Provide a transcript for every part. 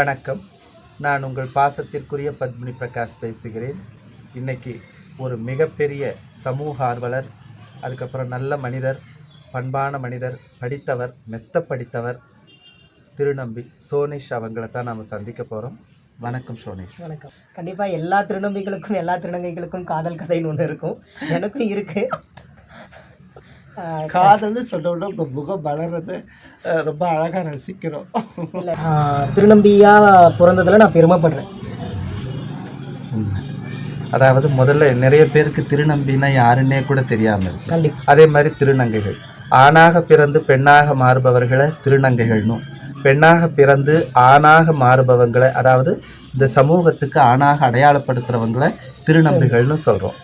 வணக்கம். நான் உங்கள் பாசத்திற்குரிய பத்மினி பிரகாஷ் பேசுகிறேன். இன்றைக்கி ஒரு மிகப்பெரிய சமூக ஆர்வலர் அதுக்கப்புறம் நல்ல மனிதர் பண்பான மனிதர் படித்தவர் மெத்த படித்தவர் திருநம்பி சோனிஷ் அவங்கள தான் நாம் சந்திக்க போகிறோம் வணக்கம் சோனிஷ். வணக்கம். கண்டிப்பாக எல்லா திருநம்பிகளுக்கும் எல்லா திருநங்கைகளுக்கும் காதல் கதைன்னு ஒன்று இருக்கும். எனக்கும் இருக்குது காதல்னு உடனே உங்கள் முகம் வளர்றதை ரொம்ப அழகாக ரசிக்கிறோம் திருநம்பியாக பிறந்ததில் நான் பெருமைப்படுறேன். அதாவது முதல்ல நிறைய பேருக்கு திருநம்பினா யாருன்னே கூட தெரியாமல் இருக்கு. அதே மாதிரி திருநங்கைகள். ஆணாக பிறந்து பெண்ணாக மாறுபவர்களை திருநங்கைகள்னும் பெண்ணாக பிறந்து ஆணாக மாறுபவங்களை அதாவது இந்த சமூகத்துக்கு ஆணாக அடையாளப்படுத்துறவங்களை திருநம்பிகள்னு சொல்கிறோம்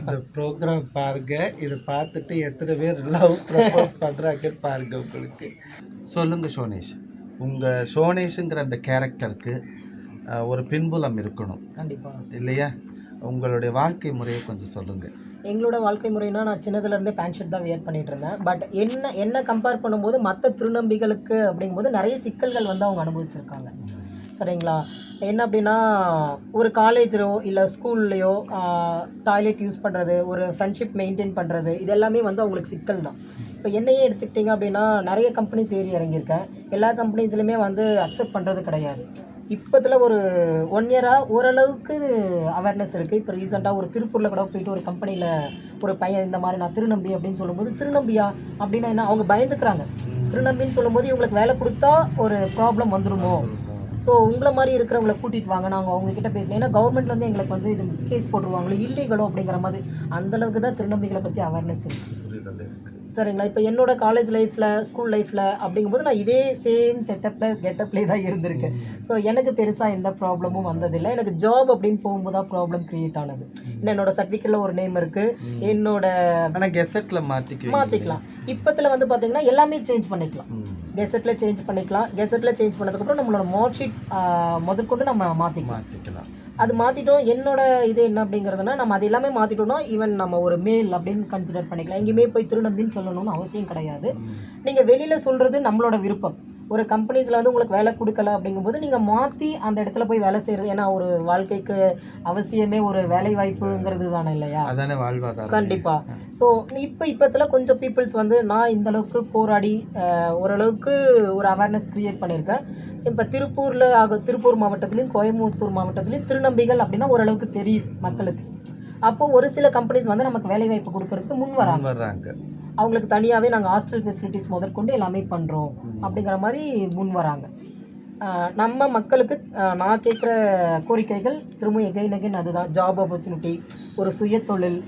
இந்த ப்ரோக்ராம் பாருங்க. இதை பார்த்துட்டு எத்தனை பேர் லவ் ப்ரப்போஸ் பண்ணுறாங்கன்னு பாருங்க உங்களுக்கு. சொல்லுங்க சோனேஷ். உங்கள் சோனேஷுங்கிற அந்த கேரக்டருக்கு ஒரு பின்புலம் இருக்கணும். கண்டிப்பாக இல்லையா? உங்களுடைய வாழ்க்கை முறையை கொஞ்சம் சொல்லுங்கள் எங்களோட வாழ்க்கை முறைனா நான் சின்னதுலேருந்தே பேண்ட் ஷர்ட் தான் வியர் பண்ணிட்டு இருந்தேன். பட் என்ன என்ன கம்பேர் பண்ணும்போது மற்ற திருநம்பிகளுக்கு அப்படிங்கும்போது நிறைய சிக்கல்கள் வந்து அவங்க அனுபவிச்சிருக்காங்க. சரிங்களா? என்ன அப்படின்னா ஒரு காலேஜ்லையோ இல்லை ஸ்கூல்லையோ டாய்லெட் யூஸ் பண்ணுறது ஒரு ஃப்ரெண்ட்ஷிப் மெயின்டைன் பண்ணுறது இது எல்லாமே வந்து அவங்களுக்கு சிக்கல் தான். இப்போ என்னையே எடுத்துக்கிட்டிங்க அப்படின்னா நிறைய கம்பெனிஸ் ஏறி இறங்கியிருக்கேன். எல்லா கம்பெனிஸ்லையுமே வந்து அக்செப்ட் பண்ணுறது கிடையாது. இப்போத்தில் ஒரு ஒன் இயராக ஓரளவுக்கு அவேர்னஸ் இருக்குது இப்போ ரீசெண்டாக ஒரு திருப்பூரில் கூட போயிட்டு ஒரு கம்பெனியில் ஒரு பையன் இந்த மாதிரி நான் திருநம்பி அப்படின்னு சொல்லும்போது திருநம்பியா? அப்படின்னா என்ன? அவங்க பயந்துக்கிறாங்க. திருநம்பின்னு சொல்லும்போது இவங்களுக்கு வேலை கொடுத்தா ஒரு ப்ராப்ளம் வந்துடுமோ ஸோ உங்களை மாதிரி இருக்கிறவங்கள கூட்டிகிட்டு வாங்க. நாங்கள் அவங்கக்கிட்ட பேசணும் ஏன்னா கவர்மெண்ட்லேருந்து எங்களுக்கு வந்து இது கேஸ் போட்டுருவாங்களோ இல்லீகலோ அப்படிங்கிற மாதிரி. அந்தளவுக்கு தான் திருநம்பிகளை பற்றி அவேர்னஸ் இருக்குது சரிங்களா? இப்போ என்னோட காலேஜ் லைஃப்பில் ஸ்கூல் லைஃப்பில் அப்படிங்கும்போது நான் இதே சேம் செட்டப்பில் கெட்டப்லேயே தான் இருந்திருக்கேன். ஸோ எனக்கு பெருசாக எந்த ப்ராப்ளமும் வந்ததில்லை. எனக்கு ஜாப் அப்படின்னு போகும்போது தான் ப்ராப்ளம் க்ரியேட் ஆனது. ஏன்னா என்னோட சர்டிஃபிகேட்டில் ஒரு நேம் இருக்குது என்னோட கெசட்டில் மாற்றிக்குவீங்க மாற்றிக்கலாம் இப்போத்தில் வந்து பார்த்தீங்கன்னா எல்லாமே சேஞ்ச் பண்ணிக்கலாம். கெசட்டில் சேஞ்ச் பண்ணிக்கலாம். கெசட்டில் சேஞ்ச் பண்ணதுக்கப்புறம் நம்மளோட மார்க் ஷீட் முதற்கொண்டு நம்ம மாற்றிக்கலாம் மாற்றிக்கலாம் அது மாற்றிட்டோம் என்னோட இது என்ன அப்படிங்கிறதுனா நம்ம அது எல்லாமே மாற்றிட்டோம்னா ஈவன் நம்ம ஒரு மேல் அப்படின்னு கன்சிடர் பண்ணிக்கலாம். எங்கேயுமே போய் திருநம்பின்னு சொல்லணும்னு அவசியம் கிடையாது. நீங்கள் வெளியில் சொல்கிறது நம்மளோட விருப்பம். ஒரு கம்பெனிஸில் வந்து உங்களுக்கு வேலை கொடுக்கல அப்படிங்கும்போது நீங்கள் மாற்றி அந்த இடத்துல போய் வேலை செய்கிறது ஏன்னா ஒரு வாழ்க்கைக்கு அவசியமே ஒரு வேலை வாய்ப்புங்கிறது தானே இல்லையா? அதானே வாழ்வாதாரம். கண்டிப்பாக ஸோ இப்போ இப்போத்தில் கொஞ்சம் பீப்புள்ஸ் வந்து நான் இந்த அளவுக்கு போராடி ஓரளவுக்கு ஒரு அவேர்னஸ் க்ரியேட் பண்ணியிருக்கேன். இப்போ திருப்பூரில் ஆக திருப்பூர் மாவட்டத்துலேயும் கோயம்புத்தூர் மாவட்டத்துலேயும் திருநம்பிகள் அப்படின்னா ஓரளவுக்கு தெரியுது மக்களுக்கு. அப்போ ஒரு சில கம்பெனிஸ் வந்து நமக்கு வேலை வாய்ப்பு கொடுக்கறதுக்கு முன் வராங்க. அவங்களுக்கு தனியாகவே நாங்கள் ஹாஸ்டல் ஃபெசிலிட்டிஸ் முதற்கொண்டு எல்லாமே பண்ணுறோம் அப்படிங்கிற மாதிரி முன் வராங்க. நம்ம மக்களுக்கு நான் கேட்குற கோரிக்கைகள் திரும்ப எகைன் எகைன் அதுதான். ஜாப் ஆப்பர்ச்சுனிட்டி ஒரு சுயதொழில்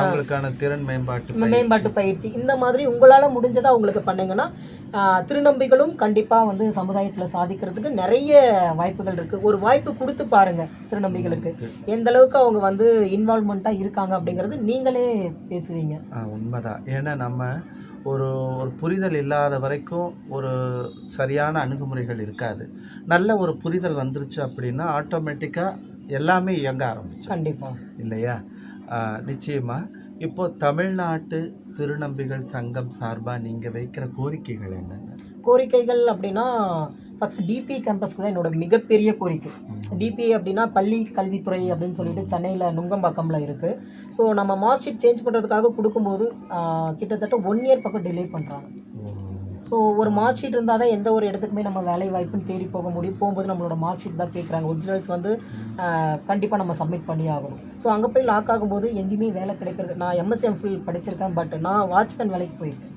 அவங்களுக்கான திறன் மேம்பாட்டு மேம்பாட்டு பயிற்சி. இந்த மாதிரி உங்களால் முடிஞ்சதை அவங்களுக்கு பண்ணீங்கன்னா திருநம்பிகளும் கண்டிப்பாக வந்து சமுதாயத்தில் சாதிக்கிறதுக்கு நிறைய வாய்ப்புகள் இருக்குது ஒரு வாய்ப்பு கொடுத்து பாருங்க திருநம்பிகளுக்கு. எந்த அளவுக்கு அவங்க வந்து இன்வால்மெண்ட்டாக இருக்காங்க அப்படிங்கிறது நீங்களே பேசுவீங்க. உண்மைதான். ஏன்னா நம்ம ஒரு ஒரு புரிதல் இல்லாத வரைக்கும் ஒரு சரியான அணுகுமுறைகள் இருக்காது. நல்ல ஒரு புரிதல் வந்துருச்சு அப்படின்னா ஆட்டோமேட்டிக்காக எல்லாமே இயங்க ஆரம்பிச்சு கண்டிப்பாக இல்லையா? ஆ, நிச்சயமா. இப்போ தமிழ்நாட்டு திருநம்பிகள் சங்கம் சார்பாக நீங்கள் வைக்கிற கோரிக்கைகள் என்னென்ன? கோரிக்கைகள் அப்படின்னா ஃபர்ஸ்ட் டிபி கேம்பஸ்க்கு தான் என்னோட மிகப்பெரிய கோரிக்கை. டிபி அப்படின்னா பள்ளி கல்வித்துறை அப்படின்னு சொல்லிட்டு சென்னையில் நுங்கம்பாக்கம்ல இருக்குது ஸோ நம்ம மார்க் ஷீட் சேஞ்ச் பண்ணுறதுக்காக கொடுக்கும்போது கிட்டத்தட்ட ஒன் இயர் பக்கம் டிலே பண்ணுறாங்க ஸோ ஒரு மார்க் ஷீட் இருந்தால் தான் எந்த ஒரு இடத்துக்குமே நம்ம வேலை வாய்ப்புன்னு தேடி போக முடியும். போகும்போது நம்மளோட மார்க் ஷீட் தான் கேட்குறாங்க. ஒரிஜினல்ஸ் வந்து கண்டிப்பாக நம்ம சப்மிட் பண்ணி ஆகணும். ஸோ அங்கே போய் லாக் ஆகும்போது எங்கேயுமே வேலை கிடைக்கிறது நான் எம்எஸ்எம் எம்ஃபில் படிச்சிருக்கேன் பட் நான் வாட்ச்மேன் வேலைக்கு போயிருக்கேன்.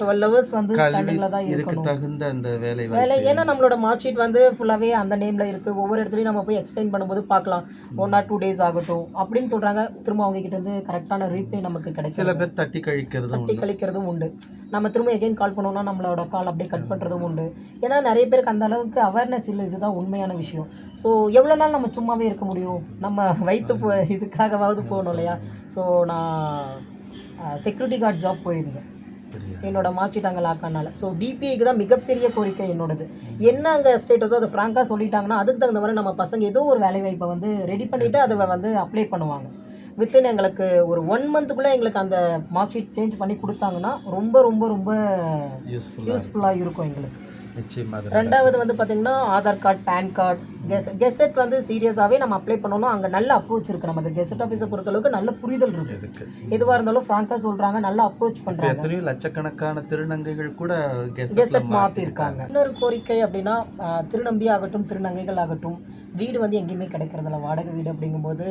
டுவெல் ஹவர்ஸ் வந்து கல்வி ஸ்டாண்டிங்கில் தான் இருக்கணும். தகுந்த அந்த வேலை வேலை ஏன்னா நம்மளோட மார்க் ஷீட் வந்து ஃபுல்லாகவே அந்த நேமில் இருக்குது ஒவ்வொரு இடத்துலையும் நம்ம போய் எக்ஸ்பிளைன் பண்ணும்போது பார்க்கலாம். ஒன் ஆர் டூ டேஸ் ஆகட்டும். அப்படின்னு சொல்கிறாங்க திரும்ப அவங்க கிட்ட இருந்து கரெக்டான ரீப்ளே நமக்கு சில கிடைக்கும் பேர் தட்டி கழிக்கிறதும் தட்டி கழிக்கிறதும் உண்டு. நம்ம திரும்ப எகைன் கால் பண்ணோம்னா நம்மளோட கால் அப்படியே கட் பண்ணுறதும் உண்டு. ஏன்னா நிறைய பேருக்கு அந்த அளவுக்கு அவேர்னஸ் இல்லை. இதுதான் உண்மையான விஷயம். ஸோ எவ்வளோ நாள் நம்ம சும்மாவே இருக்க முடியும்? நம்ம போ இதுக்காகவாவது போகணும் இல்லையா? ஸோ நான் செக்யூரிட்டி கார்டு ஜாப் போயிருந்தேன். என்னோட மார்க்ஷீட் அங்கே லாக் ஆனால ஸோ டிபிஐக்கு தான் மிகப்பெரிய கோரிக்கை என்னோடது. என்ன அங்கே ஸ்டேட்டஸோ அதை ஃப்ராங்காக சொல்லிட்டாங்கன்னா அதுக்கு தகுந்த மாதிரி நம்ம பசங்க ஏதோ ஒரு வேலை வாய்ப்பை வந்து ரெடி பண்ணிவிட்டு அதை வந்து அப்ளை பண்ணுவாங்க. வித்தின் எங்களுக்கு ஒரு ஒன் மந்த்துக்குள்ளே எங்களுக்கு அந்த மார்க் ஷீட் சேஞ்ச் பண்ணி கொடுத்தாங்கன்னா ரொம்ப ரொம்ப ரொம்ப யூஸ்ஃபுல்லாக இருக்கும் எங்களுக்கு. ரெண்டாவது வந்து பார்த்தீங்கன்னா ஆதார் கார்டு பேன் கார்டு கெஸ் கெசட் வந்து சீரியஸாகவே நம்ம அப்ளை பண்ணணும். அங்கே நல்ல அப்ரோச் இருக்குது நமக்கு. கெசட் ஆஃபீஸை பொறுத்தளவுக்கு நல்ல புரிதல் இருக்குது இருக்கு எதுவாக இருந்தாலும் ஃப்ராங்காக சொல்கிறாங்க நல்லா அப்ரோச் பண்ணுறாங்க எத்தனையோ லட்சக்கணக்கான திருநங்கைகள் கூட கெசட் மாற்றிருக்காங்க இன்னொரு கோரிக்கை அப்படின்னா திருநம்பி ஆகட்டும் திருநங்கைகள் ஆகட்டும் வீடு வந்து எங்கேயுமே கிடைக்கிறதில்ல. வாடகை வீடு அப்படிங்கும்போது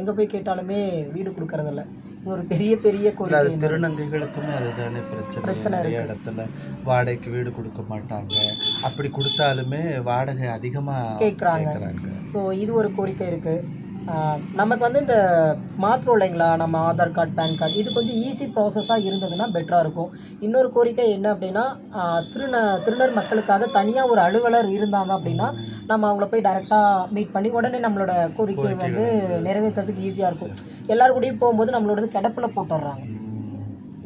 எங்கே போய் கேட்டாலுமே வீடு கொடுக்கறதில்ல. இது ஒரு பெரிய பெரிய கோரிக்கை. திருநங்கைகளுக்குமே அதுதானே பிரச்சனை. பிரச்சனை இடத்துல வாடகைக்கு வீடு கொடுக்க மாட்டாங்க. அப்படி கொடுத்தாலுமே வாடகை அதிகமா கேட்குறாங்க கேக்குறாங்க. ஸோ இது ஒரு கோரிக்கை இருக்குது நமக்கு வந்து இந்த மாத்திரம் இல்லைங்களா? நம்ம ஆதார் கார்டு பேன் கார்டு இது கொஞ்சம் ஈஸி ப்ராசஸாக இருந்ததுன்னா பெட்டராக இருக்கும். இன்னொரு கோரிக்கை என்ன அப்படின்னா திருந திருநர் மக்களுக்காக தனியாக ஒரு அலுவலர் இருந்தாங்க அப்படின்னா நம்ம அவங்கள போய் டைரெக்டாக மீட் பண்ணி உடனே நம்மளோட கோரிக்கையை வந்து நிறைவேற்றுறதுக்கு ஈஸியாக இருக்கும். எல்லாரும் கூடயும் போகும்போது நம்மளோடது கிடப்பில் போட்டுடுறாங்க.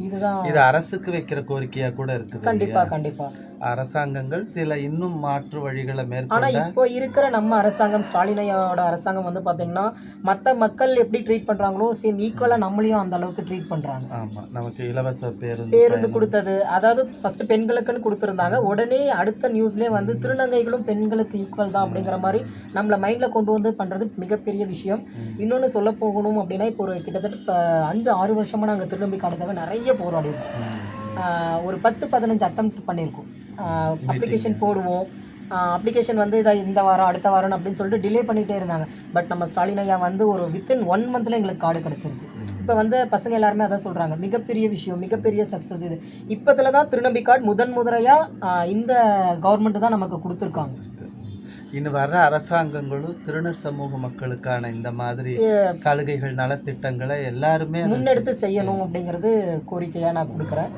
இதுதான். இது அரசுக்கு வைக்கிற கோரிக்கையா கூட இருக்குது கண்டிப்பாக கண்டிப்பாக அரசாங்கங்கள் சில இன்னும் மாற்று வழிகளை ஆனா மேற்கொண்ட இப்போ இருக்கிற நம்ம அரசாங்கம் ஸ்டாலினையோட அரசாங்கம் வந்து பாத்தீங்கன்னா மத்த மக்கள் எப்படி ட்ரீட் பண்றாங்களோ சேம் ஈக்குவலா நம்மளையும் அந்த அளவுக்கு ட்ரீட் பண்றாங்க. ஆமா நமக்கு இலவச பேருந்து பேருந்து கொடுத்தது அதாவது ஃபர்ஸ்ட் பெண்களுக்குன்னு கொடுத்துருந்தாங்க உடனே அடுத்த நியூஸ்லேயே வந்து திருநங்கைகளும் பெண்களுக்கு ஈக்குவல் தான் அப்படிங்கிற மாதிரி நம்மள மைண்ட்ல கொண்டு வந்து பண்றது மிகப்பெரிய விஷயம். இன்னொன்று சொல்ல போகணும் அப்படின்னா இப்போ ஒரு கிட்டத்தட்ட இப்போ அஞ்சு ஆறு வருஷமா நாங்கள் திருநம்பிக்காடுக்காக நிறைய போராடி இருக்கோம் ம். ஆஹ் ஒரு பத்து பதினஞ்சு அட்டம் பண்ணியிருக்கோம். அப்ளிகேஷன் போடுவோம். அப்ளிகேஷன் வந்து இதை இந்த வாரம் அடுத்த வாரம் அப்படின்னு சொல்லிட்டு டிலே பண்ணிகிட்டே இருந்தாங்க. பட் நம்ம ஸ்டாலின் ஐயா வந்து ஒரு வித்தின் ஒன் மந்த்தில் எங்களுக்கு கார்டு கிடச்சிருச்சு. இப்போ வந்து பசங்க எல்லாருமே அதான் சொல்கிறாங்க மிகப்பெரிய விஷயம் மிகப்பெரிய சக்ஸஸ் இது. இப்போத்துல தான் திருநம்பி கார்டு முதன் முறையாக இந்த கவர்மெண்ட் தான் நமக்கு கொடுத்துருக்காங்க. இன்னும் வர்ற அரசாங்கங்களும் திருநர் சமூக மக்களுக்கான இந்த மாதிரி சலுகைகள் நலத்திட்டங்களை எல்லாருமே முன்னெடுத்து செய்யணும் அப்படிங்கிறது கோரிக்கையாக நான் கொடுக்குறேன்.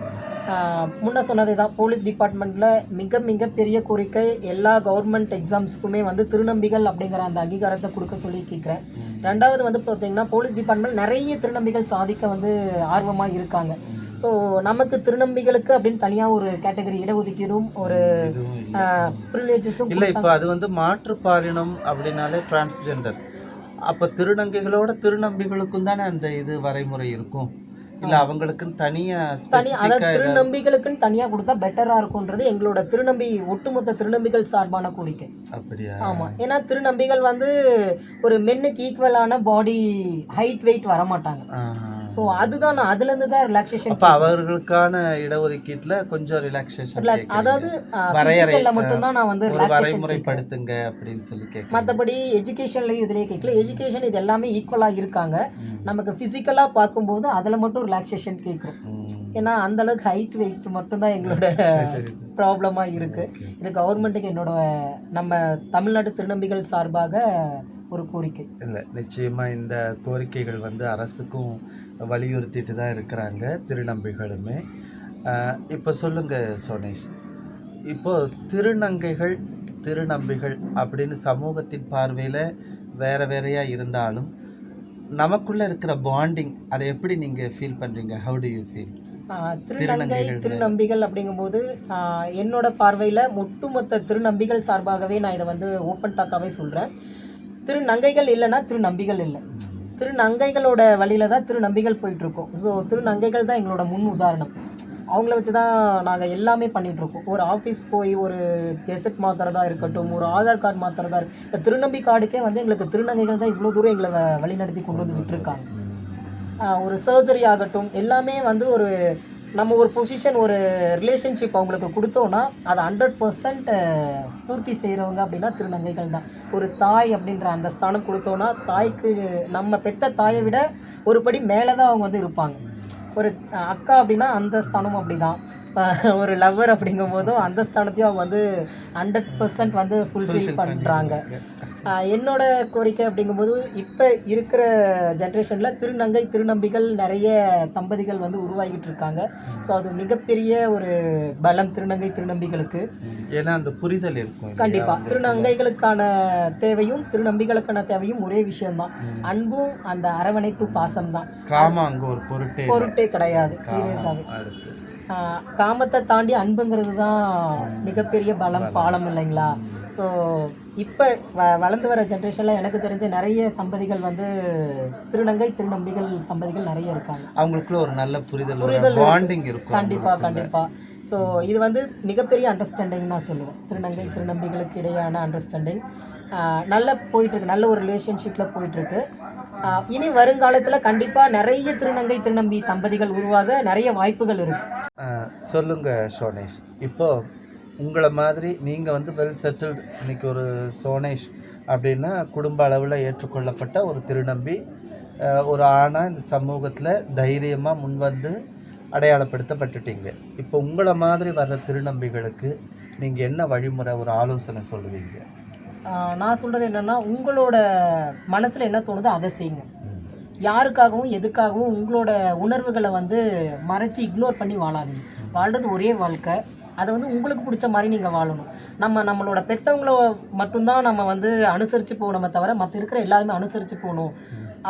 முன்ன சொன்னதே தான் போலீஸ் டிபார்ட்மெண்ட்டில் மிக மிக பெரிய கோரிக்கை எல்லா கவர்மெண்ட் எக்ஸாம்ஸ்க்குமே வந்து திருநம்பிகள் அப்படிங்கிற அந்த அங்கீகாரத்தை கொடுக்க சொல்லி கேட்குறேன் ரெண்டாவது வந்து பார்த்தீங்கன்னா போலீஸ் டிபார்ட்மெண்ட் நிறைய திருநம்பிகள் சாதிக்க வந்து ஆர்வமாக இருக்காங்க. ஸோ நமக்கு திருநம்பிகளுக்கு அப்படின்னு தனியாக ஒரு கேட்டகரி இடஒதுக்கீடும் ஒரு. ப்ரிவிலேஜஸும் இல்ல. இப்போ அது வந்து மாற்றுப்பாலினம் அப்படின்னாலே டிரான்ஸ்ஜெண்டர் அப்ப திருநங்கைகளோட திருநம்பிகளுக்கும் தானே அந்த இது வரைமுறை இருக்கும். இல்ல அவங்களுக்குன்னு தனியா தனி அதாவது திருநம்பிகளுக்குன்னு தனியாக கொடுத்தா பெட்டராக இருக்கும்ன்றது எங்களோட திருநம்பி ஒட்டுமொத்த திருநம்பிகள் சார்பான கோரிக்கை. அப்படியா? ஆமாம் ஏன்னா திருநம்பிகள் வந்து ஒரு மென்னுக்கு ஈக்குவலான பாடி ஹைட் வெயிட் வர மாட்டாங்க. ஸோ அதுதான் நான் அதுலேருந்து தான் ரிலாக்ஸேஷன் அவர்களுக்கான இடஒதுக்கீட்டுல கொஞ்சம் ரிலாக்ஸேஷன் அதாவது வரையறை, ஃபிசிக்கலில் மட்டும்தான் நான் வந்து வரைமுறைப்படுத்துங்க அப்படின்னு சொல்லி கேட்க மற்றபடி எஜுகேஷன்லையும் இதுலேயே கேட்கல. எஜுகேஷன் இது எல்லாமே ஈக்குவலாக இருக்காங்க. நமக்கு ஃபிசிக்கலாக பார்க்கும்போது அதில் மட்டும் ரிலாக்ஸேஷன் கேட்குறோம். ஏன்னா அந்த அளவுக்கு ஹைட் வெயிட் மட்டும்தான் எங்களோட ப்ராப்ளமாக இருக்குது இது கவர்மெண்ட்டுக்கு என்னோட நம்ம தமிழ்நாடு திருநம்பிகள் சார்பாக ஒரு கோரிக்கை. இல்லை நிச்சயமாக இந்த கோரிக்கைகள் வந்து அரசுக்கும் வலியுறுத்திட்டு தான் இருக்கிறாங்க திருநங்கைகளுமே இப்போ சொல்லுங்க சோனேஷ். இப்போ திருநங்கைகள் திருநம்பிகள் அப்படின்னு சமூகத்தின் பார்வையில் வேற வேறையா இருந்தாலும் நமக்குள்ள இருக்கிற பாண்டிங் அதை எப்படி நீங்க ஃபீல் பண்றீங்க? ஹவு டு யூ ஃபீல் திருநங்கை திருநங்கைகள் திருநம்பிகள் அப்படிங்கும்போது என்னோட பார்வையில் ஒட்டுமொத்த திருநம்பிகள் சார்பாகவே நான் இதை வந்து ஓப்பன் டாக்காகவே சொல்கிறேன் திருநங்கைகள் இல்லைன்னா திருநம்பிகள் இல்லை. திருநங்கைகளோட வழியில தான் திருநம்பிகள் போயிட்டுருக்கோம். ஸோ திருநங்கைகள் தான் எங்களோட முன் உதாரணம். அவங்கள வச்சு தான் நாங்கள் எல்லாமே பண்ணிகிட்ருக்கோம் ஒரு ஆஃபீஸ் போய் ஒரு கெசட் மாத்துறதா இருக்கட்டும் ஒரு ஆதார் கார்டு மாத்துறதா இருக்க இப்போ திருநம்பி கார்டுக்கே வந்து எங்களுக்கு திருநங்கைகள் தான் இவ்வளோ தூரம் எங்களை வழிநடத்தி கொண்டு வந்து விட்டுருக்காங்க. ஒரு சர்ஜரி ஆகட்டும் எல்லாமே வந்து ஒரு நம்ம ஒரு பொசிஷன் ஒரு ரிலேஷன்ஷிப் அவங்களுக்கு கொடுத்தோன்னா அதை ஹண்ட்ரட் பர்சன்ட் பூர்த்தி செய்கிறவங்க அப்படின்னா திருநங்கைகள் தான். ஒரு தாய் அப்படின்ற அந்த ஸ்தானம் கொடுத்தோன்னா தாய்க்கு நம்ம பெத்த தாயை விட ஒரு படி மேலே தான் அவங்க வந்து இருப்பாங்க. ஒரு அக்கா அப்படின்னா அந்த ஸ்தானம் அப்படி தான் ஒரு லவ்வர் அப்படிங்கும் போதும் அந்த ஸ்தானத்தையும் அவங்க வந்து ஹண்ட்ரட் பர்சன்ட் வந்து ஃபுல்ஃபில் பண்ணுறாங்க என்னோட கோரிக்கை அப்படிங்கும்போது இப்போ இருக்கிற ஜென்ரேஷனில் திருநங்கை திருநம்பிகள் நிறைய தம்பதிகள் வந்து உருவாகிட்டு இருக்காங்க. ஸோ அது மிகப்பெரிய ஒரு பலம் திருநங்கை திருநம்பிகளுக்கு. ஏன்னா அந்த புரிதல் இருக்கும்? கண்டிப்பாக திருநங்கைகளுக்கான தேவையும் திருநம்பிகளுக்கான தேவையும் ஒரே விஷயம்தான். அன்பும் அந்த அரவணைப்பு பாசம் தான் காமம் அங்க ஒரு பொருட்டே. பொருட்டே கிடையாது. சீரியஸாகவே காமத்தை தாண்டி அன்புங்கிறது தான் மிகப்பெரிய பலம் பாலம். இல்லைங்களா? ஸோ இப்போ வ வளர்ந்து வர ஜென்ரேஷனில் எனக்கு தெரிஞ்ச நிறைய தம்பதிகள் வந்து திருநங்கை திருநம்பிகள் தம்பதிகள் நிறைய இருக்காங்க. அவங்களுக்குள்ள ஒரு நல்ல புரிதல் புரிதல் பாண்டிங் இருக்கும். கண்டிப்பா கண்டிப்பா. ஸோ இது வந்து மிகப்பெரிய அண்டர்ஸ்டாண்டிங் நான் சொல்லுவேன். திருநங்கை திருநம்பிகளுக்கு இடையான அண்டர்ஸ்டாண்டிங் நல்ல போயிட்டுருக்கு நல்ல ஒரு ரிலேஷன்ஷிப்பில் போயிட்டுருக்கு. இனி வருங்காலத்தில் கண்டிப்பாக நிறைய திருநங்கை திருநம்பி தம்பதிகள் உருவாக நிறைய வாய்ப்புகள் இருக்கு. சொல்லுங்க சோனேஷ். இப்போ உங்களை மாதிரி நீங்கள் வந்து வெல் செட்டில்டு இன்னைக்கு ஒரு சோனேஷ் அப்படின்னா குடும்ப அளவில் ஏற்றுக்கொள்ளப்பட்ட ஒரு திருநம்பி ஒரு ஆணாக இந்த சமூகத்தில் தைரியமாக முன்வந்து அடையாளப்படுத்தப்பட்டுட்டீங்க. இப்போ உங்களை மாதிரி வர்ற திருநம்பிகளுக்கு நீங்கள் என்ன வழிமுறை ஒரு ஆலோசனை சொல்லுவீங்க? நான் சொல்கிறது என்னென்னா உங்களோட மனசில் என்ன தோணுதோ அதை செய்யுங்க. யாருக்காகவும் எதுக்காகவும் உங்களோட உணர்வுகளை வந்து மறைச்சி இக்னோர் பண்ணி வாழாதீங்க. வாழ்றது ஒரே வாழ்க்கை. அதை வந்து உங்களுக்கு பிடிச்ச மாதிரி நீங்கள் வாழணும். நம்ம நம்மளோட பெற்றவங்கள மட்டும்தான் நம்ம வந்து அனுசரித்து போகணுமே தவிர மற்ற இருக்கிற எல்லாருமே அனுசரித்து போகணும்.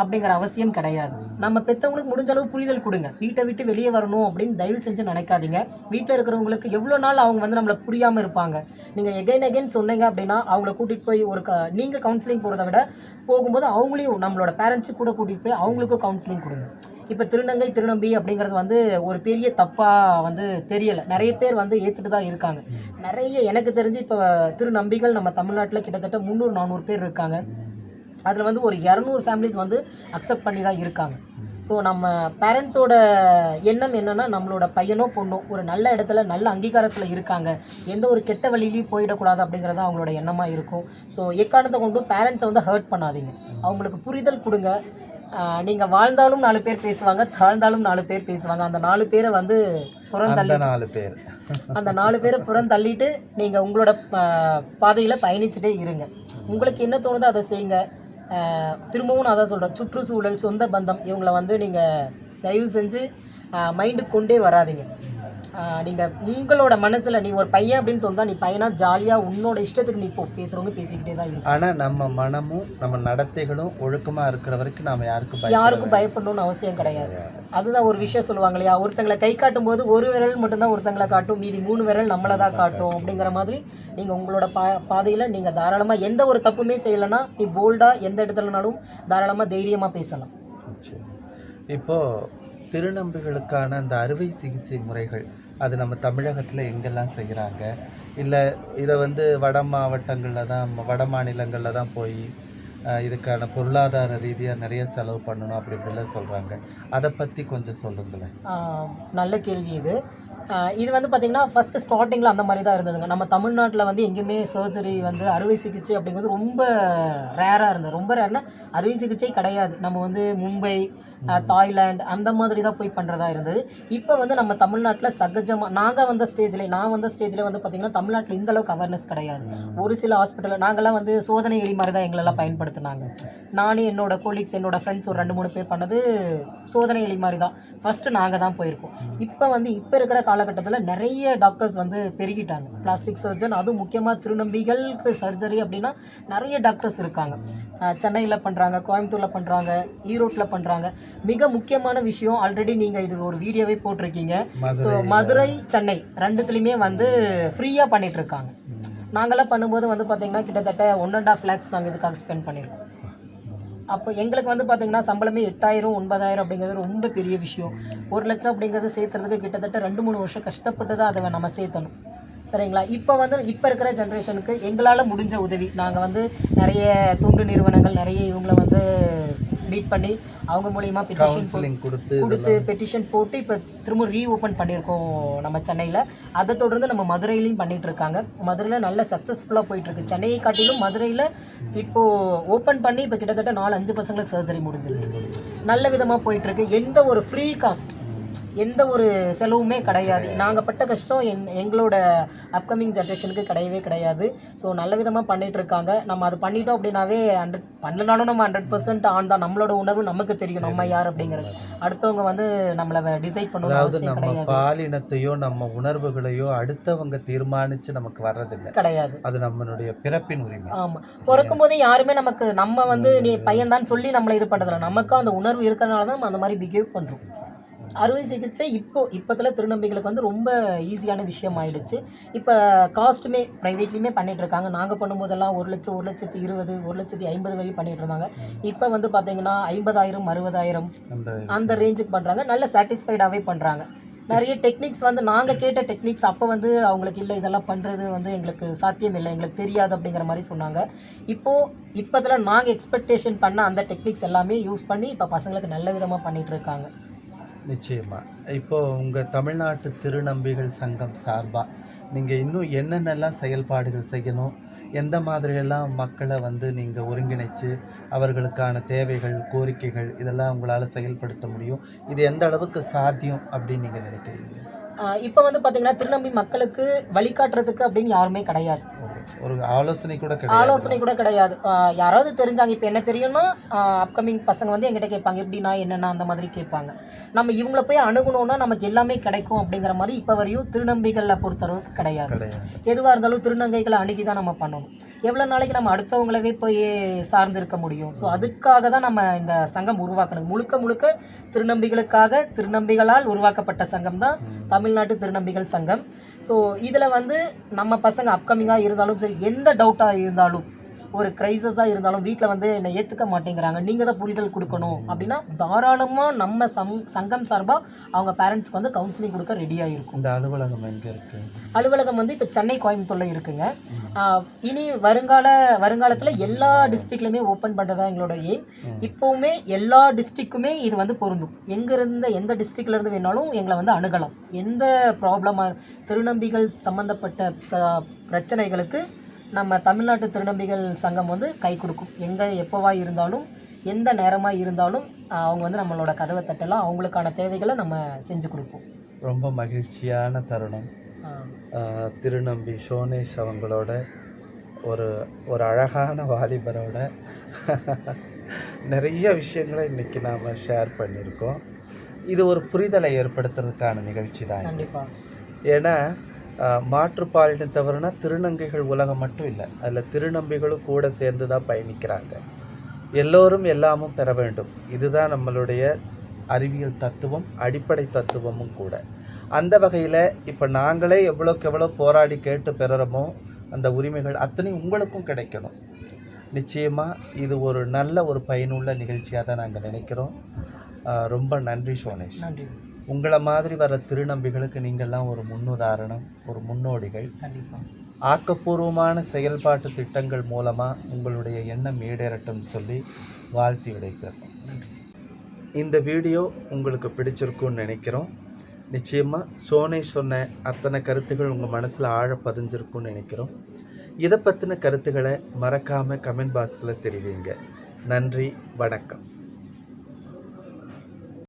அப்படிங்கிற அவசியம் கிடையாது. நம்ம பெற்றவங்களுக்கு முடிஞ்ச அளவு புரிதல் கொடுங்க. வீட்டை விட்டு வெளியே வரணும் அப்படின்னு தயவு செஞ்சு நினைக்காதீங்க. வீட்டில் இருக்கிறவங்களுக்கு எவ்வளோ நாள் அவங்க வந்து நம்மளை புரியாமல் இருப்பாங்க. நீங்கள் எகைன் எகைன் சொன்னீங்க அப்படின்னா அவங்கள கூட்டிகிட்டு போய் ஒரு க நீங்கள் கவுன்சிலிங் போகிறத விட போகும்போது அவங்களையும் நம்மளோட பேரண்ட்ஸு கூட கூட்டிகிட்டு போய் அவங்களுக்கும் கவுன்சிலிங் கொடுங்க. இப்போ திருநங்கை திருநம்பி அப்படிங்கிறது வந்து ஒரு பெரிய தப்பாக வந்து தெரியலை. நிறைய பேர் வந்து ஏற்றுட்டு தான் இருக்காங்க. நிறைய எனக்கு தெரிஞ்சு இப்போ திருநம்பிகள் நம்ம தமிழ்நாட்டில் கிட்டத்தட்ட முந்நூறு நானூறு பேர் இருக்காங்க. அதில் வந்து ஒரு இரநூறு ஃபேமிலிஸ் வந்து அக்செப்ட் பண்ணி தான் இருக்காங்க. ஸோ நம்ம பேரண்ட்ஸோட எண்ணம் என்னன்னா நம்மளோட பையனோ பொண்ணோ ஒரு நல்ல இடத்துல நல்ல அங்கீகாரத்தில் இருக்காங்க. எந்த ஒரு கெட்ட வழியிலையும் போயிடக்கூடாது அப்படிங்கிறது அவங்களோட எண்ணமாக இருக்கும். ஸோ எக்காரணத்தை கொண்டும் பேரண்ட்ஸை வந்து ஹர்ட் பண்ணாதீங்க. அவங்களுக்கு புரிதல் கொடுங்க. நீங்கள் வாழ்ந்தாலும் நாலு பேர் பேசுவாங்க தாழ்ந்தாலும் நாலு பேர் பேசுவாங்க. அந்த நாலு பேரை வந்து புறந்தள்ளி நாலு பேர். அந்த நாலு பேரை புறம் தள்ளிட்டு நீங்கள் உங்களோட பாதையில் பயணிச்சுட்டே இருங்க. உங்களுக்கு என்ன தோணுதோ அதை செய்யுங்க. திரும்பவும் நான் அதான் சொல்கிறேன் சுற்றுச்சூழல் சொந்த பந்தம் இவங்கள வந்து நீங்கள் தயவு செஞ்சு மைண்டுக்கு கொண்டே வராதீங்க. நீங்கள் உங்களோட மனசில் நீ ஒரு பையன் அப்படின்னு தோணுதா? நீ பையனா ஜாலியாக உன்னோட இஷ்டத்துக்கு நீ இப்போ பேசுகிறவங்க பேசிக்கிட்டே தான் இருக்கும் ஆனால் நம்ம மனமும் நம்ம நடத்தைகளும் ஒழுக்கமாக இருக்கிற வரைக்கும் நாம் யாருக்கும் யாருக்கும் பயப்படணும்னு அவசியம் கிடையாது. அதுதான் ஒரு விஷயம் சொல்லுவாங்க இல்லையா? ஒருத்தங்களை கை காட்டும் போது ஒரு விரல் மட்டும்தான் ஒருத்தங்களை காட்டும். மீதி மூணு விரல் நம்மளை தான் காட்டும் அப்படிங்கிற மாதிரி நீங்கள் உங்களோட பா பாதையில் நீங்கள் தாராளமாக எந்த ஒரு தப்புமே செய்யலைன்னா நீ போல்டாக எந்த இடத்துலனாலும் தாராளமாக தைரியமாக பேசலாம். சரி. இப்போ திருநம்பிகளுக்கான அந்த அறுவை சிகிச்சை முறைகள் அது நம்ம தமிழகத்தில் எங்கெல்லாம் செய்கிறாங்க இல்லை இதை வந்து வட மாவட்டங்களில் தான் வட மாநிலங்களில் தான் போய் இதுக்கான பொருளாதார ரீதியாக நிறைய செலவு பண்ணணும் அப்படி இப்படிலாம் சொல்கிறாங்க அதை பற்றி கொஞ்சம் சொல்லுங்களேன். நல்ல கேள்வி இது. இது வந்து பார்த்திங்கன்னா ஃபஸ்ட்டு ஸ்டார்டிங்கில் அந்த மாதிரி தான் இருந்ததுங்க. நம்ம தமிழ்நாட்டில் வந்து எங்கேயுமே சர்ஜரி வந்து அறுவை சிகிச்சை அப்படிங்கிறது ரொம்ப ரேராக இருந்தது. ரொம்ப ரேர்னா அறுவை சிகிச்சை கிடையாது. நம்ம வந்து மும்பை தாய்லாந்து அந்த மாதிரி தான் போய் பண்ணுறதா இருந்தது. இப்போ வந்து நம்ம தமிழ்நாட்டில் சகஜமாக நாங்கள் வந்த ஸ்டேஜில் நான் வந்த ஸ்டேஜில் வந்து பார்த்திங்கன்னா தமிழ்நாட்டில் இந்த அளவுக்கு அவேர்னஸ் கிடையாது. ஒரு சில ஹாஸ்பிட்டலில் நாங்கள்லாம் வந்து சோதனை எலி மாதிரி தான் எங்களெல்லாம் பயன்படுத்தினாங்க. நானும் என்னோட கொலீக்ஸ் என்னோட ஃப்ரெண்ட்ஸ் ஒரு ரெண்டு மூணு பேர் பண்ணது சோதனை எலி மாதிரி தான். ஃபஸ்ட்டு நாங்கள் தான் போயிருக்கோம். இப்போ வந்து இப்போ இருக்கிற காலகட்டத்தில் நிறைய டாக்டர்ஸ் வந்து பெருகிட்டாங்க. பிளாஸ்டிக் சர்ஜன் அதுவும் முக்கியமாக திருநம்பிகளுக்கு சர்ஜரி அப்படின்னா நிறைய டாக்டர்ஸ் இருக்காங்க. சென்னையில் பண்ணுறாங்க கோயம்புத்தூரில் பண்ணுறாங்க ஈரோட்டில் பண்ணுறாங்க மிக முக்கியமான விஷயம் ஆல்ரெடி நீங்கள் இது ஒரு வீடியோவே போட்டிருக்கீங்க. ஸோ மதுரை சென்னை ரெண்டுத்துலேயுமே வந்து ஃப்ரீயாக பண்ணிட்டு இருக்காங்க. நாங்களாம் பண்ணும்போது வந்து பார்த்தீங்கன்னா கிட்டத்தட்ட ஒன் அண்ட் ஆஃப் லேக்ஸ் நாங்கள் இதுக்காக ஸ்பெண்ட் பண்ணியிருக்கோம் அப்போ எங்களுக்கு வந்து பார்த்தீங்கன்னா சம்பளமே எட்டாயிரம் ஒன்பதாயிரம் அப்படிங்கிறது ரொம்ப பெரிய விஷயம். ஒரு லட்சம் அப்படிங்கிறது சேர்த்துறதுக்கு கிட்டத்தட்ட ரெண்டு மூணு வருஷம் கஷ்டப்பட்டு தான் அதை நம்ம சேர்த்தணும். சரிங்களா? இப்போ வந்து இப்போ இருக்கிற ஜென்ரேஷனுக்கு எங்களால் முடிஞ்ச உதவி நாங்கள் வந்து நிறைய தொண்டு நிறுவனங்கள் நிறைய இவங்களை வந்து மீட் பண்ணி அவங்க மூலியமா பெட்டிஷன் கொடுத்து கொடுத்து பெட்டிஷன் போட்டு இப்போ திரும்ப ரீ ஓப்பன் பண்ணியிருக்கோம் நம்ம சென்னையில். அதை தொடர்ந்து நம்ம மதுரையிலையும் பண்ணிட்டு இருக்காங்க. மதுரையில் நல்ல சக்ஸஸ்ஃபுல்லாக போயிட்டு இருக்கு சென்னையை காட்டிலும் மதுரையில் இப்போ ஓப்பன் பண்ணி இப்போ கிட்டத்தட்ட நாலு அஞ்சு பசங்களுக்கு சர்ஜரி முடிஞ்சிருச்சு. நல்ல விதமாக போயிட்டு இருக்கு எந்த ஒரு ஃப்ரீ காஸ்ட் எந்த ஒரு செலவுமே கிடையாது. நாங்கள் பட்ட கஷ்டம் என் எங்களோட அப்கமிங் ஜென்ரேஷனுக்கு கிடையவே கிடையாது. ஸோ நல்ல விதமாக பண்ணிட்டு இருக்காங்க. நம்ம அது பண்ணிட்டோம் அப்படின்னாவே ஹண்ட்ரட் பண்ணலனாலும் நம்ம ஹண்ட்ரட் பர்சன்ட் ஆன் தான். நம்மளோட உணர்வு நமக்கு தெரியும் நம்ம யார் அப்படிங்கிறது. அடுத்தவங்க வந்து நம்மளை டிசைட் பண்ணணும் நம்ம பாலினத்தையோ நம்ம உணர்வுகளையோ அடுத்தவங்க தீர்மானிச்சு நமக்கு வர்றதில்லை. கிடையாது. அது நம்மளுடைய பிறப்பின் உரிமை. ஆமாம் பிறக்கும் போதே யாருமே நமக்கு நம்ம வந்து நீ பையன் தான் சொல்லி நம்மளை இது பண்ணுறதில்ல நமக்கும் அந்த உணர்வு இருக்கிறனால தான் நம்ம அந்த மாதிரி பிஹேவ் பண்ணுறோம் அறுவை சிகிச்சை இப்போ இப்போத்துல திருநம்பிகளுக்கு வந்து ரொம்ப ஈஸியான விஷயம் ஆயிடுச்சு இப்போ காஸ்ட்டுமே ப்ரைவேட்லேயுமே பண்ணிட்டு இருக்காங்க நாங்கள் பண்ணும்போதெல்லாம் ஒரு லட்சம் ஒரு லட்சத்தி இருபது ஒரு லட்சத்தி ஐம்பது வரையும் பண்ணிட்டு இருந்தாங்க இப்போ வந்து பார்த்தீங்கன்னா ஐம்பதாயிரம் அறுபதாயிரம் அந்த ரேஞ்சுக்கு பண்ணுறாங்க நல்ல சாட்டிஸ்ஃபைடாகவே பண்ணுறாங்க நிறைய டெக்னிக்ஸ் வந்து நாங்கள் கேட்ட டெக்னிக்ஸ் அப்போ வந்து அவங்களுக்கு இல்லை இதெல்லாம் பண்ணுறது வந்து எங்களுக்கு சாத்தியம் இல்லை எங்களுக்கு தெரியாது அப்படிங்கிற மாதிரி சொன்னாங்க. இப்போது இப்போதில் நாங்கள் எக்ஸ்பெக்டேஷன் பண்ண அந்த டெக்னிக்ஸ் எல்லாமே யூஸ் பண்ணி இப்போ பசங்களுக்கு நல்ல விதமாக பண்ணிட்டு நிச்சயமாக இப்போது இப்போ உங்கள் தமிழ்நாட்டு திருநம்பிகள் சங்கம் சார்பாக நீங்கள் இன்னும் என்னென்னலாம் செயல்பாடுகள் செய்யணும்? எந்த மாதிரியெல்லாம் மக்களை வந்து நீங்கள் ஒருங்கிணைச்சு அவர்களுக்கான தேவைகள் கோரிக்கைகள் இதெல்லாம் உங்களால் செயல்படுத்த முடியும்? இது எந்த அளவுக்கு சாத்தியம் அப்படின்னு நீங்கள் நினைக்கிறீங்க? இப்போ வந்து பார்த்தீங்கன்னா திருநம்பி மக்களுக்கு வழிகாட்டுறதுக்கு அப்படின்னு யாருமே கிடையாது. ஒரு ஆலோசனை கூட கிடையாது. ஆலோசனை கூட கிடையாது. யாராவது தெரிஞ்சாங்க இப்போ என்ன தெரியும்னா அப்கமிங் பசங்க வந்து எங்கிட்ட கேட்பாங்க எப்படின்னா என்னென்ன அந்த மாதிரி கேட்பாங்க. நம்ம இவங்கள போய் அணுகணும்னா நமக்கு எல்லாமே கிடைக்கும் அப்படிங்கிற மாதிரி இப்போ வரையும் திருநம்பிகளை பொறுத்தளவுக்கு கிடையாது. கிடையாது. எதுவாக இருந்தாலும் திருநங்கைகளை அணுகி தான் நம்ம பண்ணணும். எவ்வளோ நாளைக்கு நம்ம அடுத்தவங்களவே போய் சார்ந்து இருக்க முடியும்? ஸோ அதுக்காக தான் நம்ம இந்த சங்கம் உருவாக்குனது. முழுக்க முழுக்க திருநம்பிகளுக்காக திருநம்பிகளால் உருவாக்கப்பட்ட சங்கம் தான் தமிழ்நாட்டு திருநம்பிகள் சங்கம். ஸோ இதில் வந்து நம்ம பசங்க அப்கமிங்காக இருந்தாலும் சரி எந்த டவுட்டாக இருந்தாலும் ஒரு கிரைசஸாக இருந்தாலும் வீட்டில் வந்து என்னை ஏற்றுக்க மாட்டேங்கிறாங்க. நீங்கள் தான் புரிதல் கொடுக்கணும். அப்படின்னா தாராளமாக நம்ம சங் சங்கம் சார்பாக அவங்க பேரண்ட்ஸ்க்கு வந்து கவுன்சிலிங் கொடுக்க ரெடியாக இருக்கும் இந்த அலுவலகம் எங்கே இருக்கு? அலுவலகம் வந்து இப்போ சென்னை கோயம்புத்தூர்ல இருக்குங்க. இனி வருங்கால வருங்காலத்தில் எல்லா டிஸ்ட்ரிக்ட்லையுமே ஓப்பன் பண்ணுறதா எங்களோட எய்ம் இப்போவுமே எல்லா டிஸ்ட்ரிக்குமே இது வந்து பொருந்தும். எங்க இருந்த எந்த டிஸ்ட்ரிக்ட்ல இருந்து வேணாலும் எங்களை வந்து அணுகலாம். எந்த ப்ராப்ளமாக திருநம்பிகள் சம்மந்தப்பட்ட பிர- பிரச்சனைகளுக்கு நம்ம தமிழ்நாட்டு திருநம்பிகள் சங்கம் வந்து கை கொடுக்கும். எங்கே எப்போவா இருந்தாலும் எந்த நேரமாக இருந்தாலும் அவங்க வந்து நம்மளோட கதவை தட்டலாம். அவங்களுக்கான தேவைகளை நம்ம செஞ்சு கொடுப்போம். ரொம்ப மகிழ்ச்சியான தருணம். திருநம்பி சோனேஷ் அவங்களோட ஒரு ஒரு அழகான வாலிபரோட நிறைய விஷயங்களை இன்னைக்கு நாம் ஷேர் பண்ணியிருக்கோம். இது ஒரு புரிதலை ஏற்படுத்துறதுக்கான நிகழ்ச்சி தான். கண்டிப்பாக ஏன்னா மாற்றுப்பாலினம் தவறுனா திருநங்கைகள் உலகம் மட்டும் இல்லை. அதில் திருநம்பிகளும் கூட சேர்ந்து தான் பயணிக்கிறாங்க. எல்லோரும் எல்லாமும் பெற வேண்டும். இதுதான் நம்மளுடைய அறிவியல் தத்துவம் அடிப்படை தத்துவமும் கூட. அந்த வகையில் இப்போ நாங்களே எவ்வளோக்கு எவ்வளோ போராடி கேட்டு பெறுறோமோ அந்த உரிமைகள் அத்தனை உங்களுக்கும் கிடைக்கணும். நிச்சயமாக இது ஒரு நல்ல ஒரு பயனுள்ள நிகழ்ச்சியாக தான் நாங்கள் நினைக்கிறோம் ரொம்ப நன்றி சோனேஷ். நன்றி. உங்களை மாதிரி வர திருநம்பிகளுக்கு நீங்கள்லாம் ஒரு முன்னுதாரணம் ஒரு முன்னோடிகள். கண்டிப்பாக ஆக்கப்பூர்வமான செயல்பாட்டு திட்டங்கள் மூலமாக உங்களுடைய எண்ணம் ஈடேறட்டும் சொல்லி வாழ்த்தி விடைக்கிறோம் இந்த வீடியோ உங்களுக்கு பிடிச்சிருக்கும்னு நினைக்கிறோம். நிச்சயமாக சோனை சொன்ன அத்தனை கருத்துகள் உங்கள் மனசில் ஆழ பதிஞ்சிருக்கும்னு நினைக்கிறோம். இதை பற்றின கருத்துக்களை மறக்காமல் கமெண்ட் பாக்ஸில் தெரிவிங்க. நன்றி வணக்கம்.